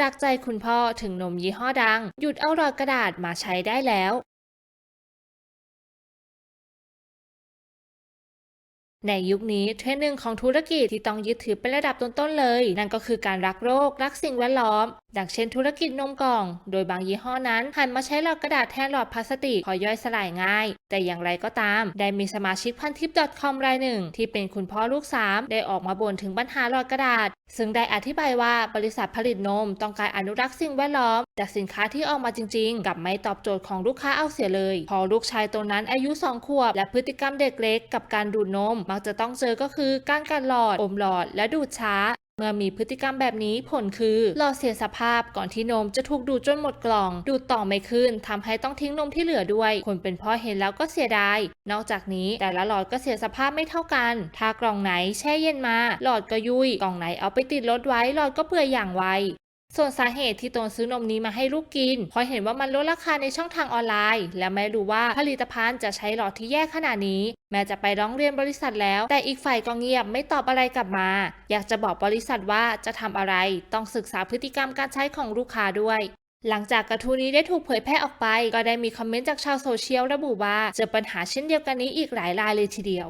จากใจคุณพ่อถึงนมยี่ห้อดัง หยุดเอาหลอดกระดาษมาใช้ได้แล้ว ในยุคนี้เทรนด์หนึ่งของธุรกิจที่ต้องยึดถือเป็นระดับต้นๆเลย นั่นก็คือการรักโลกรักสิ่งแวดล้อม ดังเช่นธุรกิจนมกล่อง โดยบางยี่ห้อนั้นหันมาใช้หลอดกระดาษแทนหลอดพลาสติกพอย่อยสลายง่าย แต่อย่างไรก็ตาม ได้มีสมาชิกพันทิป .com รายหนึ่ง ที่เป็นคุณพ่อลูกสามได้ออกมาบ่นถึงปัญหาหลอดกระดาษ ซึ่งได้อธิบายว่าบริษัทผลิตนมต้องการอนุรักษ์สิ่งแวดล้อม แต่สินค้าที่ออกมาจริงๆ กับไม่ตอบโจทย์ของลูกค้าเอาเสียเลย พอลูกชายตัวนั้นอายุ2ขวบและพฤติกรรมเด็กเล็กกับการดูดนม มักจะต้องเจอก็คือการกัดหลอดอมหลอดและดูดช้า เมื่อมีพฤติกรรมแบบนี้ผลคือหลอดเสียสภาพก่อนที่นมจะถูกดูดจนหมดกล่อง ดูดต่อไม่ขึ้นทำให้ต้องทิ้งนมที่เหลือด้วย คนเป็นพ่อเห็นแล้วก็เสียดาย นอกจากนี้แต่ละหลอดก็เสียสภาพไม่เท่ากัน ถ้ากล่องไหนแช่เย็นมา หลอดก็ยุยกล่องไหนเอาไปติดรถไว้หลอดก็เปื่อยอย่างไว ส่วนสาเหตุที่ตนซื้อนมนี้มาให้ลูกกิน เพราะเห็นว่ามันลดราคาในช่องทางออนไลน์ และไม่รู้ว่าผลิตภัณฑ์จะใช้หลอดที่แย่ขนาดนี้ แม้จะไปร้องเรียนบริษัทแล้ว แต่อีกฝ่ายก็เงียบไม่ตอบอะไรกลับมา อยากจะบอกบริษัทว่าจะทำอะไร ต้องศึกษาพฤติกรรมการใช้ของลูกค้าด้วยหลังจากกระทู้นี้ได้ถูกเผยแพร่ออกไป ก็ได้มีคอมเมนต์จากชาวโซเชียลระบุว่าเจอปัญหาเช่นเดียวกันนี้อีกหลายรายเลยทีเดียว